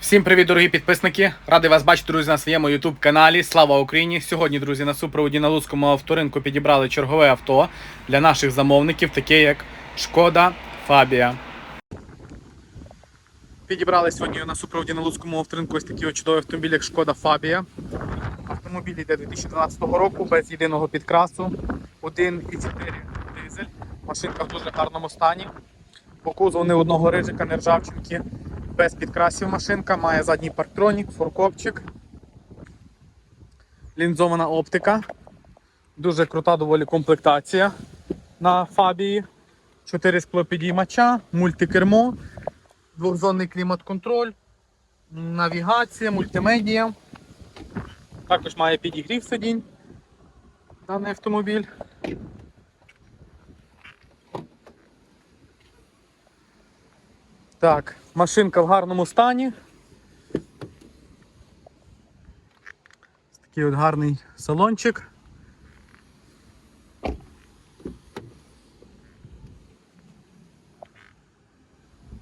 Всім привіт, дорогі підписники! Радий вас бачити, друзі, на своєму YouTube каналі. Слава Україні! Сьогодні, друзі, на супроводі на Луцькому авторинку підібрали чергове авто для наших замовників, таке як Шкода Фабія. Підібрали сьогодні на супроводі на Луцькому авторинку ось такий чудовий автомобіль, як Шкода Фабія. Автомобіль йде 2012 року без єдиного підкрасу. 1,4 дизель. Машинка в дуже гарному стані. По кузову одного рижика, не ржавчинки. Без підкрасів машинка, має задній парктронік, форкопчик, лінзована оптика. Дуже крута доволі комплектація на фабії. 4 склопідіймача, мультикермо, двохзонний клімат-контроль, навігація, мультимедія. Також має підігрів сидінь даний автомобіль. Так, машинка в гарному стані. Такий от гарний салончик.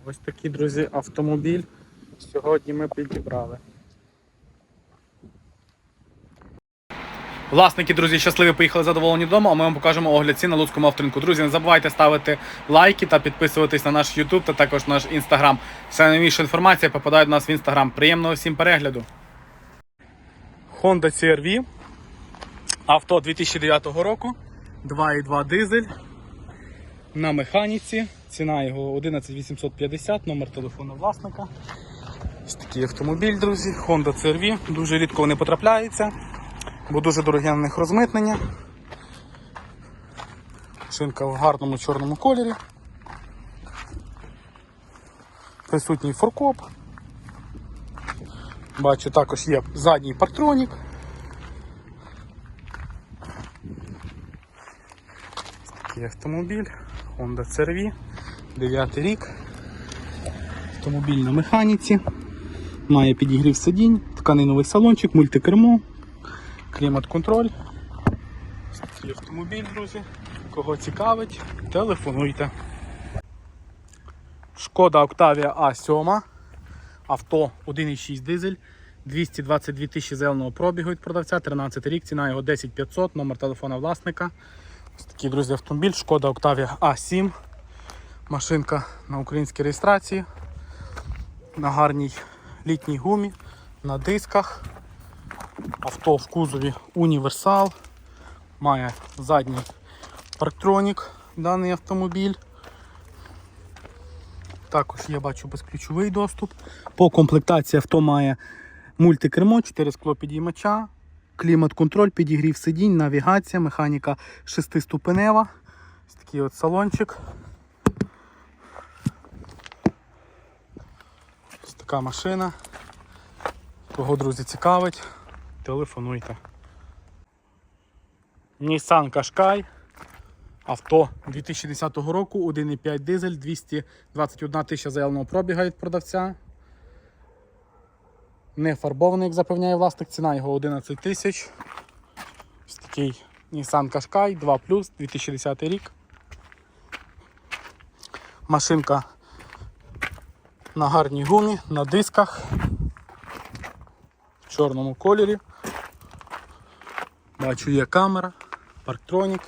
Ось такий, друзі, автомобіль сьогодні ми підібрали. Власники, друзі, щасливі поїхали задоволені додому, а ми вам покажемо огляд цін на Луцькому авторинку. Друзі, не забувайте ставити лайки та підписуватись на наш YouTube та також наш Instagram. Вся найновіша інформація попадає до нас в Instagram. Приємного всім перегляду. Honda CR-V. Авто 2009 року. 2,2 дизель. На механіці. Ціна його 11850, номер телефону власника. Ось такий автомобіль, друзі. Honda CR-V. Дуже рідко вони потрапляються бо дуже дороге на них розмитнення. Шинка в гарному чорному кольорі. Присутній форкоп. Бачу, також є задній партронік. Такий автомобіль, Honda CR-V, 9 рік. Автомобіль на механіці. Має підігрів сидінь, тканиновий салончик, мультикермо, клімат-контроль. Такий автомобіль, друзі. Кого цікавить, телефонуйте. Шкода Octavia A7. Авто 1,6 дизель. 222 тисячі зеленого пробігу від продавця, 13 рік, ціна його 10500, номер телефона власника. Ось такий, друзі, автомобіль, Шкода Octavia A7. Машинка на українській реєстрації. На гарній літній гумі, на дисках. Авто в кузові універсал. Має задній парктронік даний автомобіль. Також я бачу безключовий доступ. По комплектації авто має мультикермо, 4 склопідіймача, клімат-контроль, підігрів сидінь, навігація, механіка 6-ступенева. Ось такий от салончик. Ось така машина. Кого, друзі, цікавить, телефонуйте. Nissan Qashqai. Авто 2010 року, 1,5 дизель, 221 тисяча заявленого пробіга від продавця. Не фарбований, як запевняє власник, ціна його 11 тисяч. Ось такий Nissan Qashqai 2 2010 рік. Машинка на гарній гумі, на дисках в чорному кольорі. Бачу, є камера, парктронік.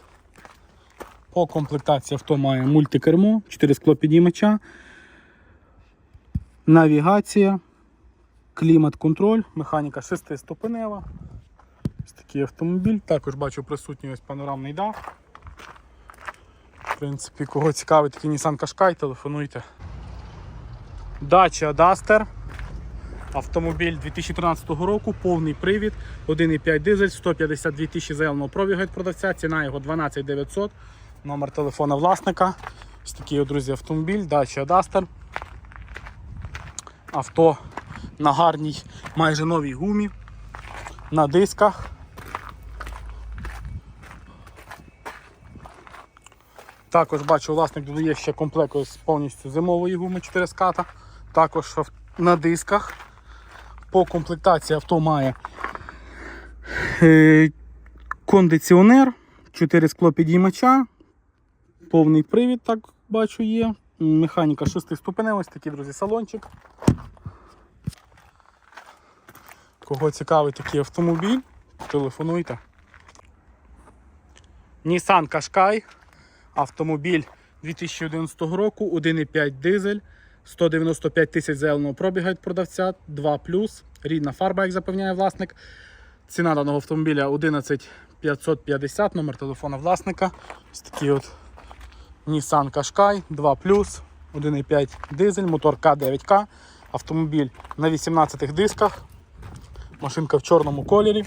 По комплектації авто має мультикермо, 4 склопідіймача, навігація, клімат-контроль, механіка 6-ступенева. Ось такий автомобіль. Також бачу присутній ось панорамний дах. В принципі, кого цікавить такий Nissan Qashqai, телефонуйте. Dacia Duster. Автомобіль 2013 року, повний привід, 1,5 дизель, 152 тисячі заявленого пробігу від продавця, ціна його 12 900, номер телефона власника. Ось такий, друзі, автомобіль, Dacia Duster. Авто на гарній, майже новій гумі, на дисках. Також бачу, власник додає ще комплект ось повністю зимової гуми 4 ската. Також на дисках По комплектації авто має е, кондиціонер, 4 склопідіймача, повний привід, так бачу, є. Механіка 6 ступенева, ось такий, друзі, салончик. Кого цікавить такий автомобіль, телефонуйте. Nissan Qashqai, автомобіль 2011 року, 1,5 дизель, 195 тисяч заявленого пробіга від продавця, 2 рідна фарба, як запевняє власник. Ціна даного автомобіля 11 550, номер телефона власника. Ось такий от Nissan Qashqai 2 1,5 дизель, мотор К9К, автомобіль на 18 дисках, машинка в чорному кольорі.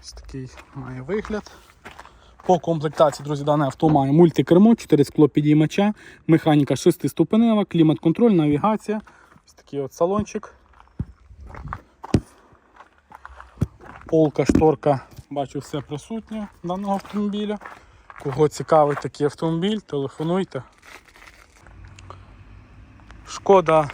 Ось такий має вигляд. По комплектації, друзі, дане авто має мультикермо, 4 скло підіймача, механіка 6 ступенева, клімат-контроль, навігація. Ось такий от салончик. Полка, шторка, бачу, все присутнє даного автомобіля. Кого цікавить такий автомобіль, телефонуйте. Шкода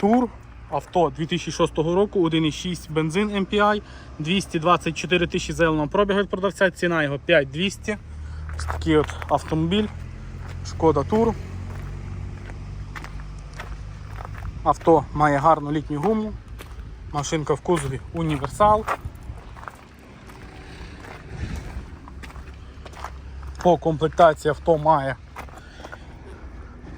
Тур. Авто 2006 року, 1,6 бензин MPI, 224 тисячі заявленого пробігу від продавця, ціна його 5200. Ось такий от автомобіль. Шкода Тур. Авто має гарну літню гуму. Машинка в кузові універсал. По комплектації авто має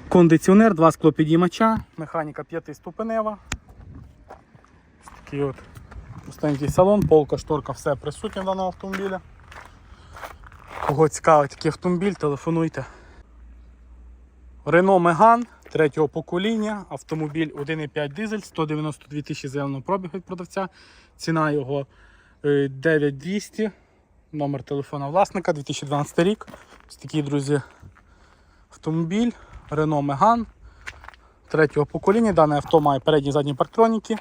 кондиціонер, два склопідіймача, механіка 5-ступенева. Ось Такий от пустенький салон, полка, шторка, все присутнє в даному автомобілі. Кого цікавить такий автомобіль, телефонуйте. Renault Megane третього покоління, автомобіль 1,5 дизель, 192 тисячі заявленого пробігу від продавця. Ціна його е, 9200, номер телефона власника, 2012 рік. Ось такий, друзі, автомобіль. Renault Megane третього покоління. Дане авто має передні і задні парктроніки.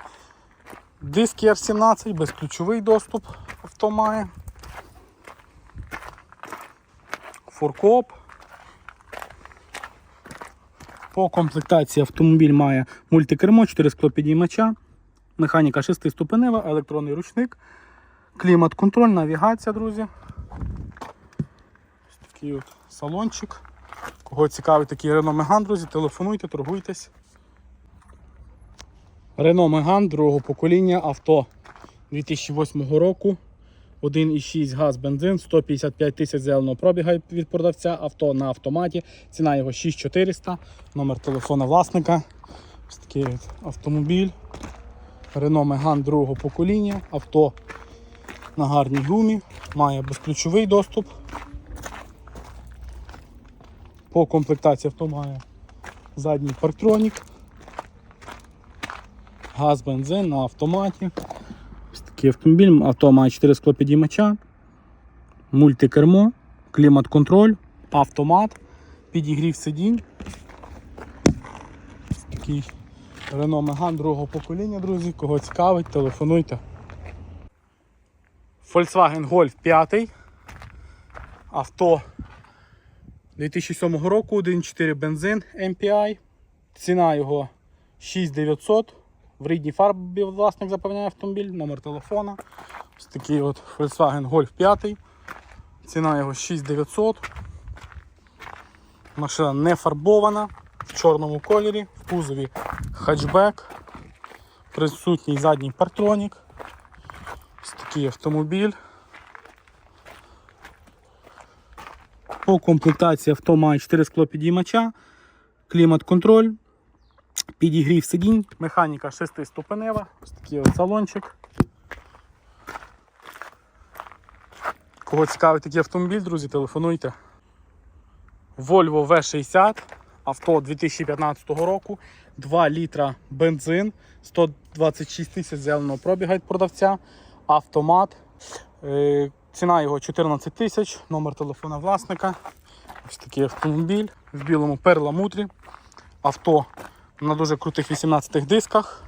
Диски R17, безключовий доступ авто має. Форкоп. По комплектації автомобіль має мультикермо, 4 склопідіймача, механіка 6 ступенева, електронний ручник, клімат-контроль, навігація, друзі. Ось такий от салончик. Кого цікавить такий Renault Megane, друзі, телефонуйте, торгуйтесь. Renault Megane другого покоління авто 2008 року. 1,6 газ бензин, 155 тисяч зеленого пробіга від продавця, авто на автоматі, ціна його 6400, номер телефона власника. Ось такий автомобіль. Renault Megane другого покоління, авто на гарній гумі, має безключовий доступ. По комплектації авто має задній парктронік, газ, бензин на автоматі. Ось такий автомобіль, авто має 4 склопідіймача, мультикермо, клімат-контроль, автомат, підігрів сидінь. Ось такий Renault Megane другого покоління, друзі. Кого цікавить, телефонуйте. Volkswagen Golf 5. Авто 2007 року, 1.4 бензин MPI. Ціна його 6900. В рідній фарбі власник запевняє автомобіль, номер телефона. Ось такий от Volkswagen Golf 5. Ціна його 6900. Машина не фарбована, в чорному кольорі, в кузові хатчбек, присутній задній партронік. Ось такий автомобіль. По комплектації авто має 4 склопідіймача, клімат-контроль, підігрів сидінь, механіка 6 ступенева, ось такий от салончик. Кого цікавить такий автомобіль, друзі, телефонуйте. Volvo V60, авто 2015 року, 2 літра бензин, 126 тисяч зеленого пробіга від продавця, автомат. Е, Ціна його 14 тисяч, номер телефона власника. Ось такий автомобіль в білому перламутрі. Авто на дуже крутих 18 дисках.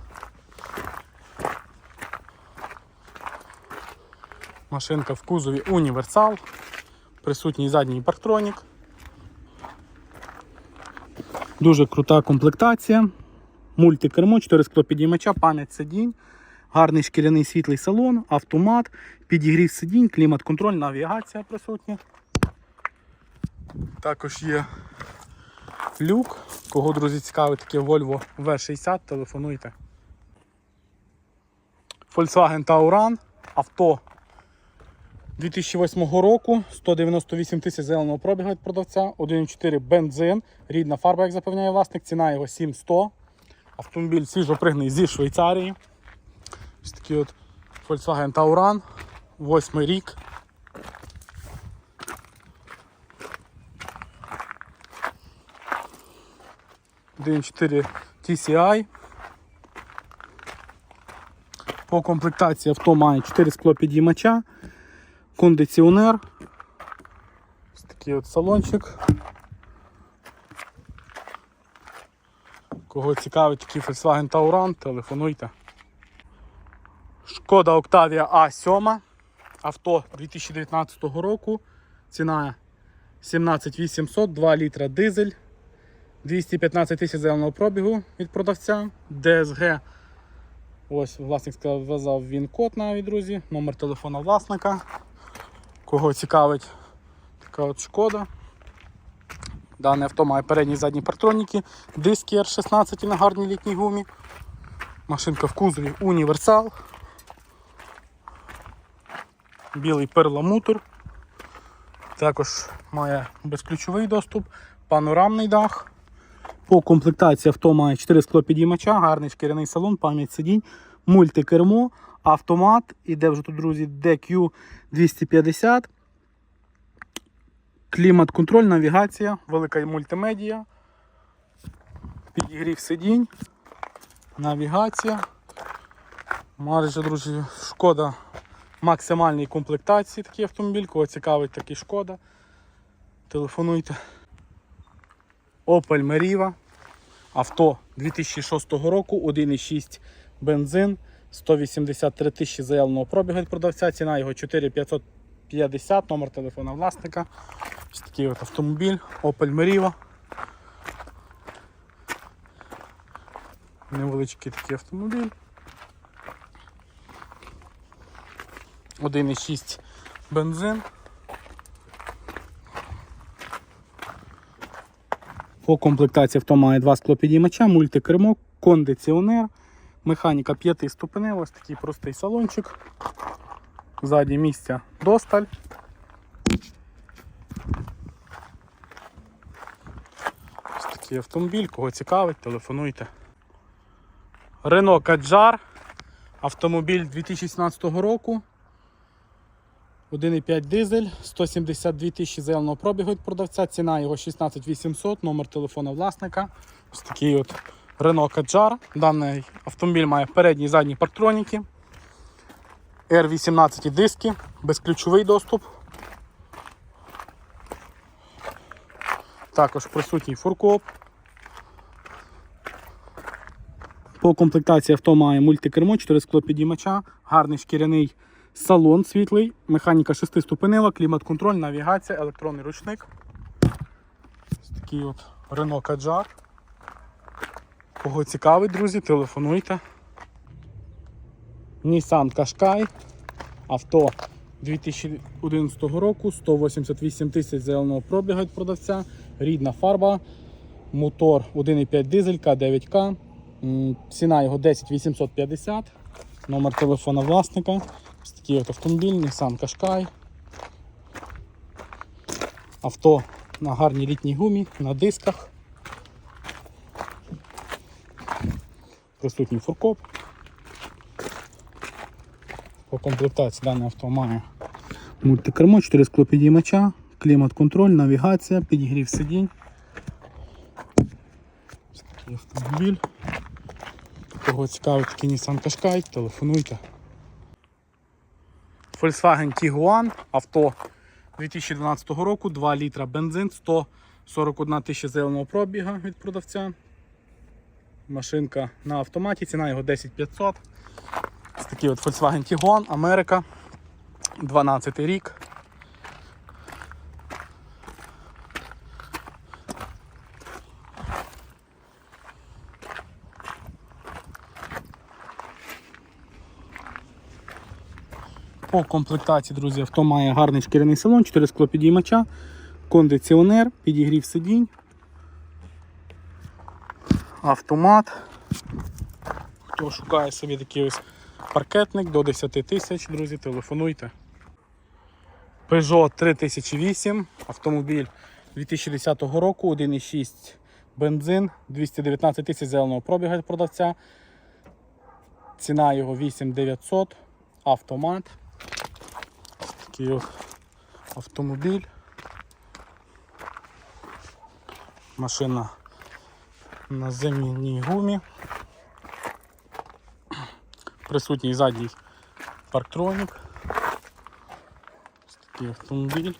Машинка в кузові універсал. Присутній задній парктронік. Дуже крута комплектація. Мультикермо, 4 склопідіймача, пам'ять сидінь, гарний шкіряний світлий салон, автомат, підігрів сидінь, клімат-контроль, навігація присутня. Також є люк. Кого, друзі, цікавить таке Volvo V60, телефонуйте. Volkswagen Tauran, авто 2008 року, 198 тисяч зеленого пробігу від продавця, 1,4 бензин, рідна фарба, як запевняє власник, ціна його 7100. Автомобіль свіжопригнаний зі Швейцарії. Ось такий от Volkswagen Tauran, 8 рік. Один 4 TCI. По комплектації авто має 4 склопідіймача, кондиціонер. Ось такий от салончик. Кого цікавить такий Volkswagen Tauran, телефонуйте. Шкода Octavia A7. Авто 2019 року. Ціна 17800, 2 літра дизель. 215 тисяч зеленого пробігу від продавця. DSG. Ось власник сказав, він код навіть, друзі. Номер телефона власника. Кого цікавить така от шкода. Дане авто має передні і задні партроніки, диски R16 на гарній літній гумі. Машинка в кузові універсал. Білий перламутр. Також має безключовий доступ, панорамний дах. По комплектації авто має 4 склопідіймача, гарний шкіряний салон, пам'ять сидінь, мультикермо, автомат. Іде вже тут, друзі, DQ 250. Клімат-контроль, навігація, велика мультимедія, підігрів сидінь, навігація. Майже, друзі, шкода максимальній комплектації такий автомобіль. Кого цікавить такий шкода. Телефонуйте. Opel Meriva. Авто 2006 року, 1,6 бензин, 183 тисячі заявленого пробігу від продавця, ціна його 4550, номер телефона власника. Ось такий от автомобіль, Opel Meriva. Невеличкий такий автомобіль. 1,6 бензин. По комплектації авто має два склопідіймача, мультикермо, кондиціонер, механіка 5 ступенева, ось такий простий салончик. Ззаді місця досталь. Ось такий автомобіль, кого цікавить, телефонуйте. Renault Kadjar, автомобіль 2017 року. 1,5 дизель, 172 тисячі зеленого пробігу від продавця, ціна його 16800, номер телефона власника. Ось такий от Renault Kadjar. Даний автомобіль має передні і задні партроніки. R18 диски, безключовий доступ. Також присутній фуркоп. По комплектації авто має мультикермо, 4 склопідіймача, гарний шкіряний салон світлий, механіка 6 ступенева, клімат-контроль, навігація, електронний ручник. Ось такий от Renault Kadjar. Кого цікавить, друзі, телефонуйте. Nissan Qashqai. Авто 2011 року, 188 тисяч зеленого пробігу від продавця, рідна фарба, мотор 1,5 дизель К9К. Ціна його 10 850. Номер телефона власника. Ось такий автомобіль, Nissan Qashqai. Авто на гарній літній гумі, на дисках. Присутній фуркоп. По комплектації дане авто має мультикермо, 4 склопідіймача, клімат-контроль, навігація, підігрів сидінь. Такий автомобіль. Кого цікавить такий Nissan Qashqai, телефонуйте. Volkswagen Tiguan, авто 2012 року, 2 літра бензин, 141 тисяча зеленого пробіга від продавця. Машинка на автоматі, ціна його 10500. Ось такий от Volkswagen Tiguan, Америка, 12 рік. По комплектації, друзі, авто має гарний шкіряний салон, 4 склопідіймача, кондиціонер, підігрів сидінь, автомат. Хто шукає собі такий ось паркетник до 10 тисяч, друзі, телефонуйте. Peugeot 3008, автомобіль 2010 року, 1,6 бензин, 219 тисяч зеленого пробіга від продавця. Ціна його 8900, автомат. Такий от автомобіль. Машина на зимній гумі. Присутній задній парктронік. Ось такий автомобіль.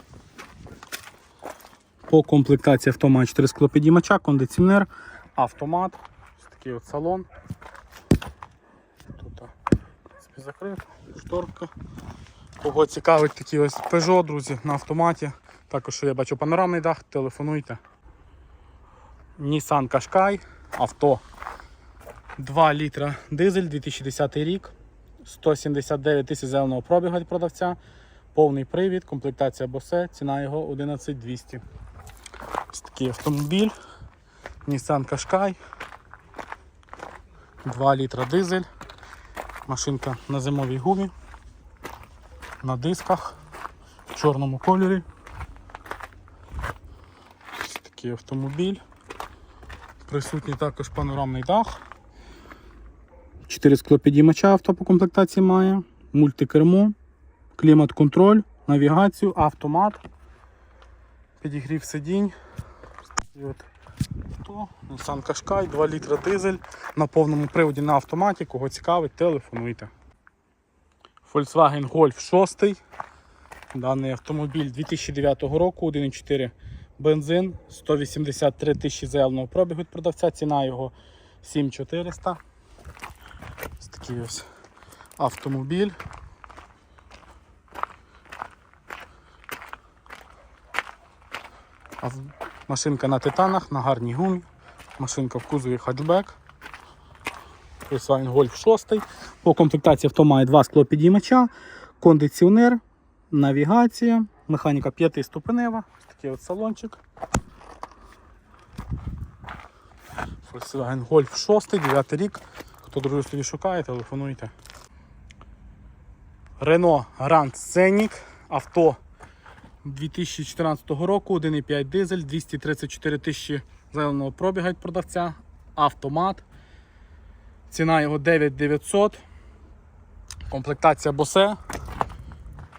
По комплектації автомат 4 склопідіймача, кондиціонер, автомат. Ось такий от салон. Тут в принципі, закрито, шторка. Кого цікавить такий ось Peugeot, друзі, на автоматі. Також я бачу панорамний дах, телефонуйте. Nissan Qashqai, авто 2 літра дизель, 2010 рік, 179 тисяч зеленого пробігу від продавця, повний привід, комплектація Bose, ціна його 11200. Ось такий автомобіль. Nissan Qashqai. 2 літра дизель. Машинка на зимовій гумі, на дисках, в чорному кольорі. Ось такий автомобіль. Присутній також панорамний дах. 4 склопідіймача авто по комплектації має, мультикермо, клімат-контроль, навігацію, автомат, підігрів сидінь. От авто, Nissan Qashqai, 2 літра дизель на повному приводі на автоматі. Кого цікавить, телефонуйте. Volkswagen Golf 6. Даний автомобіль 2009 року, 1,4 бензин, 183 тисячі заявленого пробігу від продавця, ціна його 7400. Ось такий ось автомобіль. Машинка на титанах, на гарній гумі. Машинка в кузові хатчбек. Volkswagen Golf 6. По комплектації авто має два склопідіймача, кондиціонер, навігація, механіка 5 ступенева. Ось такий от салончик. Volkswagen Golf 6, 9 рік. Хто друзі собі шукає, телефонуйте. Renault Grand Scenic. Авто 2014 року, 1,5 дизель, 234 тисячі зеленого пробіга від продавця. Автомат. Ціна його 9900. Комплектація Bose.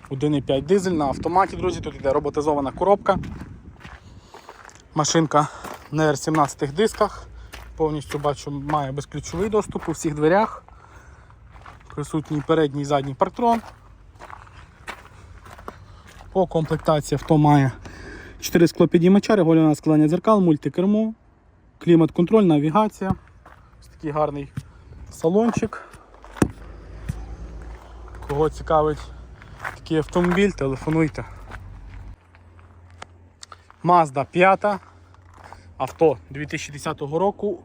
1,5 дизель на автоматі, друзі. Тут йде роботизована коробка. Машинка на R17 дисках. Повністю бачу, має безключовий доступ у всіх дверях. Присутній передній і задній парктрон. По комплектації авто має 4 склопідіймача, регулювання складання дзеркал, мультикермо, клімат-контроль, навігація. Ось такий гарний салончик. Кого цікавить такий автомобіль, телефонуйте. Mazda 5. Авто 2010 року.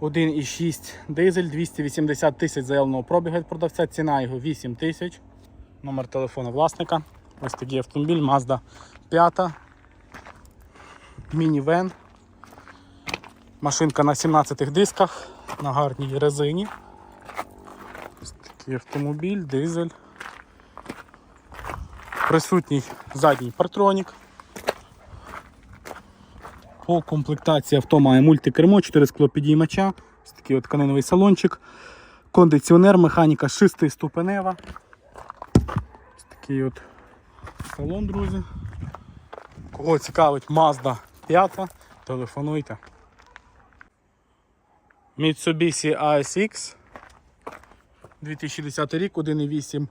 1,6 дизель, 280 тисяч заявленого пробігу від продавця, ціна його 8 тисяч. Номер телефону власника. Ось такий автомобіль Mazda 5. Мінівен. Машинка на 17 дисках, на гарній резині. Такий автомобіль, дизель. Присутній задній партронік. По комплектації авто має мультикермо, 4 склопідіймача, ось такий от тканиновий салончик, кондиціонер, механіка 6 ступенева. Ось такий от салон, друзі. Кого цікавить Mazda 5, телефонуйте. Mitsubishi ASX 2010 рік, 1,8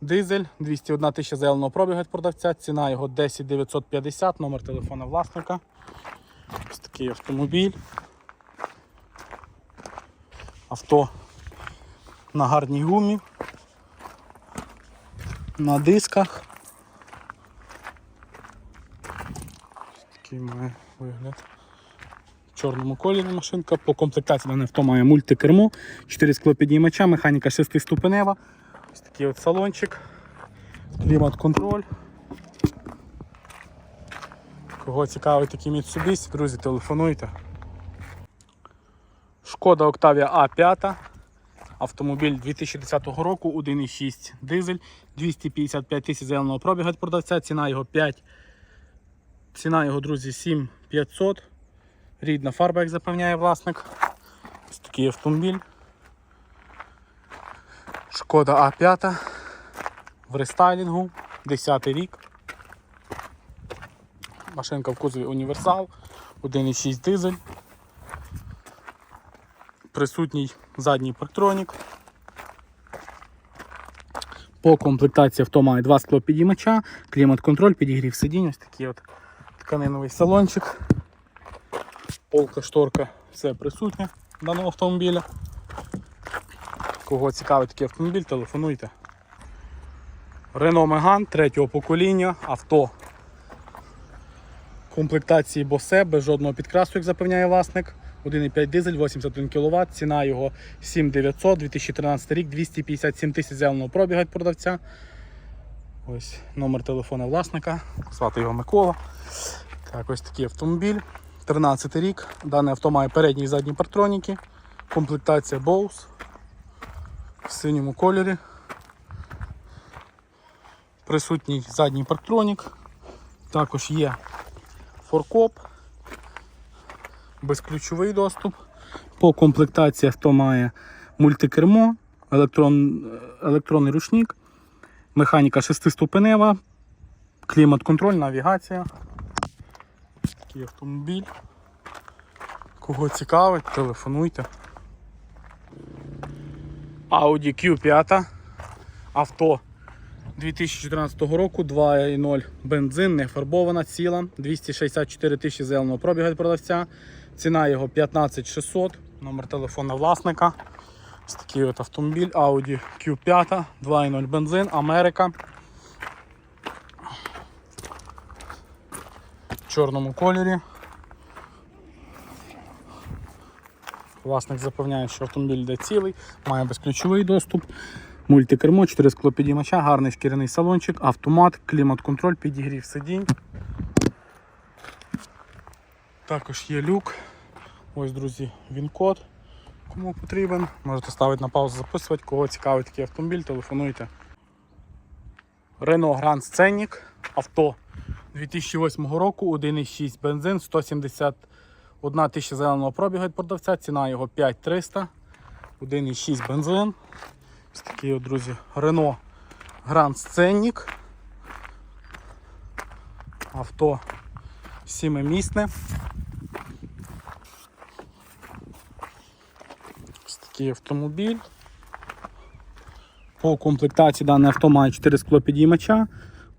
дизель, 201 тисяча зеленого пробігу від продавця, ціна його 10 950, номер телефона власника. Ось такий автомобіль. Авто на гарній гумі, на дисках. Ось такий має вигляд. В чорному кольорі машинка. По комплектації дане авто має мультикермо, 4 склопідіймача, механіка 6 ступенева. Ось такий от салончик. Клімат-контроль. Кого цікавить такі Mitsubishi, друзі, телефонуйте. Шкода Octavia A5. Автомобіль 2010 року, 1,6 дизель, 255 тисяч зеленого пробіга від продавця, ціна його 5. Ціна його, друзі, 7500. Рідна фарба, як запевняє власник. Ось такий автомобіль. Шкода А5 в рестайлінгу, 10 рік. Машинка в кузові універсал, 1,6 дизель. Присутній задній парктронік. По комплектації авто має два склопідіймача, клімат-контроль, підігрів сидінь, ось такий от тканиновий салончик. Полка, шторка, все присутнє даного автомобіля. Кого цікавить такий автомобіль, телефонуйте. Renault Megane третього покоління, авто комплектації Bose, без жодного підкрасу, як запевняє власник. 1,5 дизель, 81 кВт, ціна його 7900, 2013 рік, 257 тисяч зеленого пробіга від продавця. Ось номер телефона власника, звати його Микола. Так, ось такий автомобіль. 13 рік. Дане авто має передні і задні партроніки. Комплектація Bose в синьому кольорі. Присутній задній парктронік. Також є форкоп, безключовий доступ. По комплектації авто має мультикермо, електрон, електронний ручник, механіка шестиступенева, клімат-контроль, навігація. Такий автомобіль. Кого цікавить, телефонуйте. Audi Q5. Авто 2014 року 2.0 бензин, не фарбована, ціла, 264 тисячі зеленого пробіга від продавця. Ціна його 15600, номер телефона власника. Ось такий от автомобіль Audi Q5, 2.0 бензин, Америка. Чорному кольорі. Власник запевняє, що автомобіль йде цілий, має безключовий доступ. Мультикермо, 4 склопідіймача, гарний шкіряний салончик, автомат, клімат-контроль, підігрів сидінь. Також є люк. Ось, друзі, він-код. Кому потрібен, можете ставити на паузу, записувати, кого цікавить такий автомобіль, телефонуйте. Renault Grand Scenic, авто 2008 року, 1,6 бензин, 171 тисяча зеленого пробігу від продавця, ціна його 5300, 1,6 бензин. Ось такий, от, друзі, Renault Grand Scenic. Авто сімимісне. Ось такий автомобіль. По комплектації дане авто має 4 склопідіймача,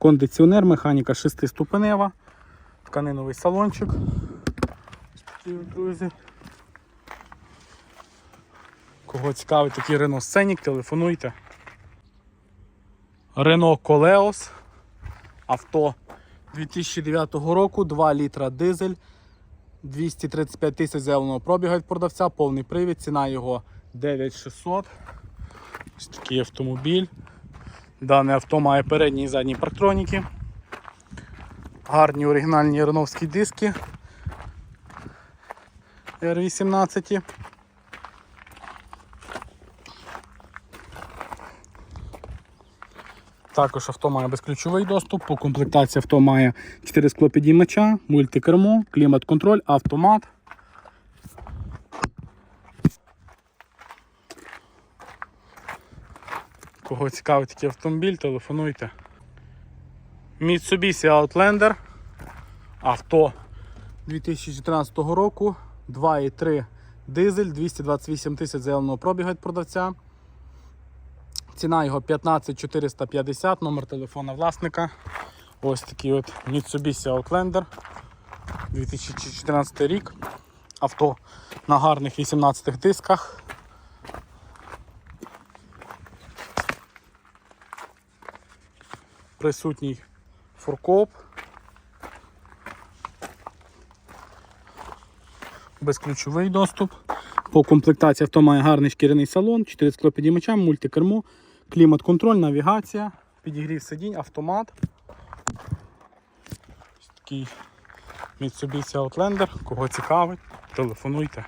кондиціонер, механіка 6-ступенева, тканиновий салончик. Друзі. Кого цікавить такий Renault Scenic, телефонуйте. Renault Coleos. Авто 2009 року, 2 літра дизель, 235 тисяч зеленого пробіга від продавця, повний привід, ціна його 9600. Ось такий автомобіль. Дане авто має передні і задні парктроніки. Гарні оригінальні реновські диски R18. Також авто має безключовий доступ. По комплектації авто має 4 склопідіймача, мультикермо, клімат-контроль, автомат. Кого цікавить такий автомобіль, телефонуйте. Mitsubishi Outlander. Авто 2014 року. 2,3 дизель, 228 тисяч зеленого пробіга від продавця. Ціна його 15450, номер телефона власника. Ось такий от Mitsubishi Outlander 2014 рік. Авто на гарних 18 дисках. Присутній фуркоп. Безключовий доступ. По комплектації авто має гарний шкіряний салон, 4 склопідіймача, мультикермо, клімат-контроль, навігація, підігрів сидінь, автомат. Такий Mitsubishi Outlander. Кого цікавить, телефонуйте.